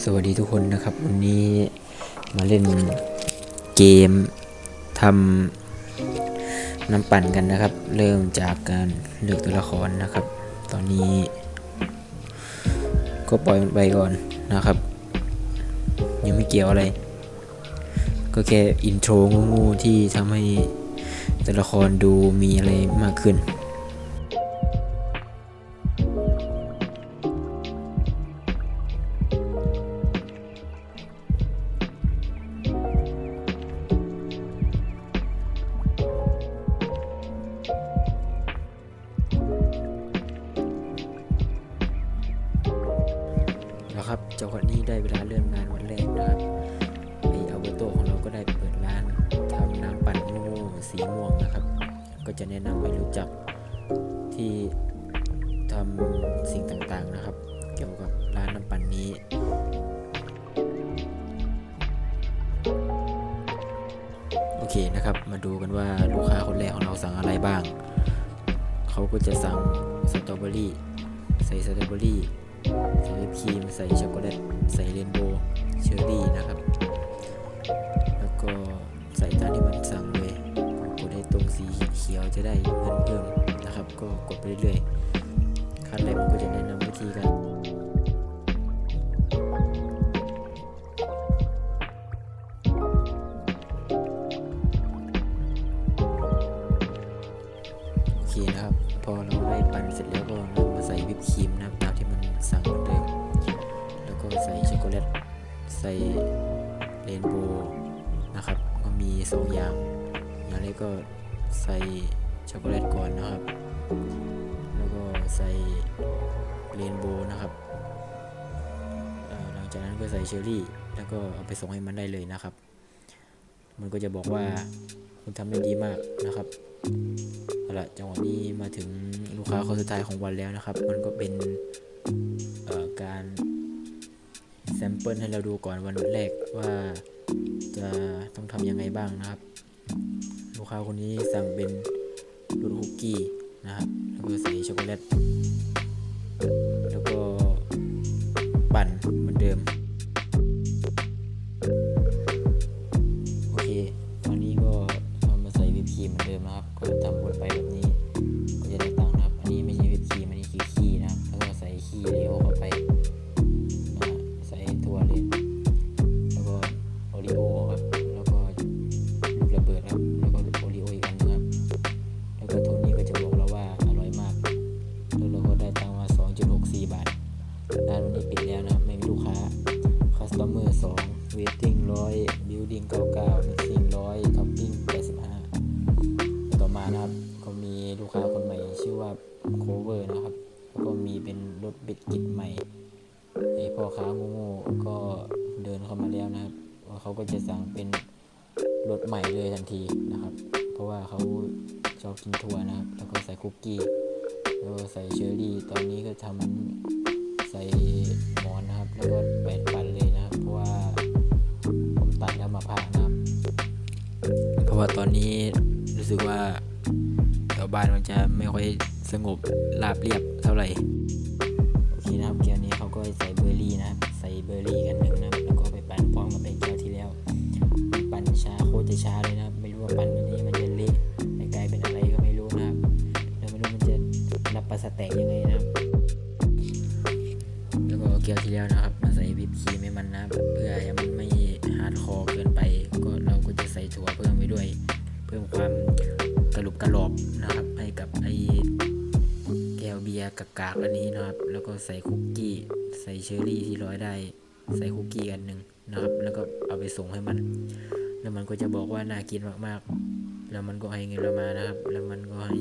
สวัสดีทุกคนนะครับ วันนี้มาเล่นเกมทำน้ำปั่นกันนะครับ เริ่มจากการเลือกตัวละครนะครับ ตอนนี้ ก็ปล่อยมันไปก่อนนะครับ ยังไม่เกี่ยวอะไร ก็แค่อินโทรงูๆที่ทำให้ตัวละครดูมีอะไรมากขึ้น จังหวะนี้ได้เวลาเริ่มงานวันแรกนะครับไออัลเบโตของเราก็ได้เปิดร้านทำน้ำปั่นโง่สีม่วงนะครับ ก็จะแนะนำให้รู้จักที่ทำสิ่งต่างๆนะครับ เกี่ยวกับร้านน้ำปั่นนี้โอเคนะครับ มาดูกันว่าลูกค้าคนแรกของเราสั่งอะไรบ้าง เขาก็จะสั่งสตรอเบอรี่ใส่สตรอเบอรี่ ใส่วิปครีม ใส่ช็อกโกแลต ใส่เรนโบว์เชอร์รี่นะครับ แล้วก็ใส่ตามที่มันสั่งเลยกดให้ตรงสีเขียวจะได้เงินเพิ่มนะครับ ก็กดไปเรื่อยๆขั้นแรกมันก็จะแนะนำวิธีการโอเคนะครับพอเราได้ปั่นเสร็จแล้วก็นำมาใส่วิปครีม โกแลตใส่เรนโบว์นะครับ ก็มีสองอย่าง อย่างแรกก็ใส่ช็อกโกแลตก่อนนะครับ แล้วก็ใส่เรนโบว์นะครับหลังจากนั้นก็ใส่เชอร์รี่ แล้วก็เอาไปส่งให้มันได้เลยนะครับ มันก็จะบอกว่าคุณทำได้ดีมากนะครับเอาละจังหวะนี้มาถึงลูกค้าคนสุดท้ายของวันแล้วนะครับ มันก็เป็นการ ซมเปิลให้เราดูก่อนวันแรกว่าจะต้องทำยังไงบ้างนะครับ ลูกค้าคนนี้สั่งเป็นรสคุกกี้นะครับ แล้วก็ใส่ช็อกโกแลต แล้วก็ปั่น 100 building 99 mixing 100 topping 85ต่อมานะครับ ก็มีลูกค้าคนใหม่ชื่อว่า cover นะครับ แล้วก็มีเป็นรถบิดกิจใหม่ไอพ่อค้าโง่ๆก็เดินเข้ามาแล้วนะครับเขาก็จะสั่งเป็นรถใหม่เลยทันทีนะครับ เพราะว่าเขาชอบกินถั่วนะครับ แล้วก็ใส่คุกกี้ แล้วก็ใส่เชอร์รี่ ตอนนี้ก็ทำใส่หมอนนะครับ แล้วก็แปดปันเลย ว่าตอนนี้รู้สึกว่าแถวบ้านมันจะไม่ค่อยสงบราบเรียบเท่าไหร่ โอเคนะครับแก้วนี้เขาก็ใส่เบอร์รี่นะครับ ใส่เบอร์รี่กันหนึ่งนะแล้วก็ไปปั่นพร้อมกับไอ้แก้วที่แล้ว ปั่นช้าโคตรจะช้าเลยนะไม่รู้ว่าปั่นวันนี้มันจะเละไม่กลายเป็นอะไรก็ไม่รู้นะครับแล้วไม่รู้มันจะรับประสแตกยังไงนะครับแล้วก็เกียวที่แล้วนะครับ มาใส่วิปครีมให้มันนะครับเพื่อให้มันไม่ฮาร์ดคอร์เกินไป็จะใส่ถั่วเพิ่มไปด้วย เพิ่มความกระลุบกระหลอบนะครับ ให้กับไอแก้วเบียร์กากๆอันนี้นะครับ แล้วก็ใส่คุกกี้ใส่เชอร์รี่ที่ร้อยได้ ใส่คุกกี้อันหนึ่งนะครับ แล้วก็เอาไปส่งให้มัน แล้วมันก็จะบอกว่าน่ากินมากๆ แล้วมันก็ให้เงินเรามานะครับ แล้วมันก็ให้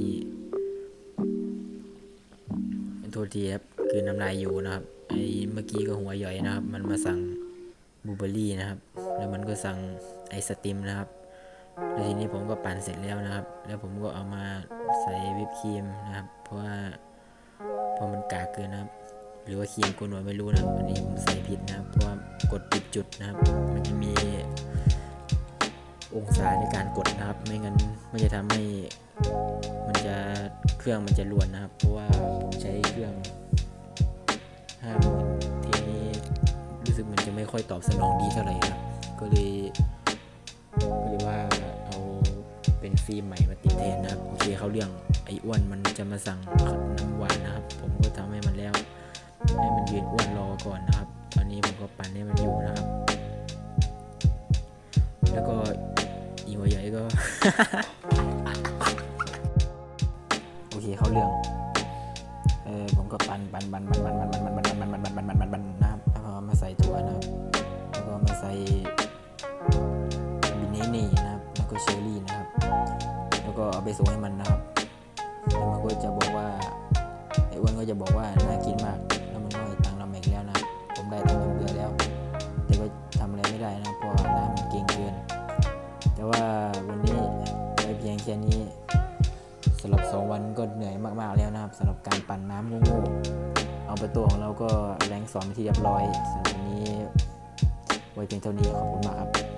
โทษทีครับคือน้ำลายอยู่นะครับไอ้เมื่อกี้ก็หัวย่อยนะครับ มันมาสั่งบูเบอรี่นะครับ แล้วมันก็สั่งไอศติมนะครับ แล้วทีนี้ผมก็ปั่นเสร็จแล้วนะครับ แล้วผมก็เอามาใส่วิปครีมนะครับ เพราะว่าเพราะมันกากเกินนะครับ หรือว่าครีมกูหน่วยไม่รู้นะครับอันนี้ผมใส่ผิดนะครับ เพราะว่ากดผิดจุดนะครับ มันจะมีองศาในการกดนะครับ ไม่งั้นมันจะทำให้มันจะเครื่องมันจะรวนนะครับ เพราะว่าผมใช้เครื่องห้าทีนี้รู้สึกมือนจะไม่ค่อยตอบสนองดีเท่าไหร่นะครับ ก็เลยก็เลยว่าเอาเป็นฟิล์มใหม่มาติดแทนนะครับ โอเคเขาเรื่องไอ้อ้วนมันจะมาสั่งน้ำหวานนะครับ ผมก็ทำให้มันแล้ว ให้มันยืนอ้วนรอก่อนนะครับ ตอนนี้ผมก็ปั่นให้มันอยู่นะครับ แล้วก็อีหัวใหญ่ก็ ส่งให้มันนะครับแล้วมันก็จะบอกว่าไอ้อ้วนก็จะบอกว่าน่ากินมากแล้วมันก็ให้ตังค์เรามาอีกแล้วนะผมได้ตังค์เบื่อแล้ว แต่ก็ทำอะไรไม่ได้นะเพราะน้ำมันเก่งเกิน แต่ว่าวันนี้ได้เพียงแค่นี้สำหรับสองวันก็เหนื่อยมากๆแล้วนะครับสำหรับการปั่นน้ำง่ๆเอาไประตูของเราก็แรงสองเป็นที่เรียบร้อยสำหรับวันนี้ไว้เพียงเท่านี้ขอบคุณมากครับ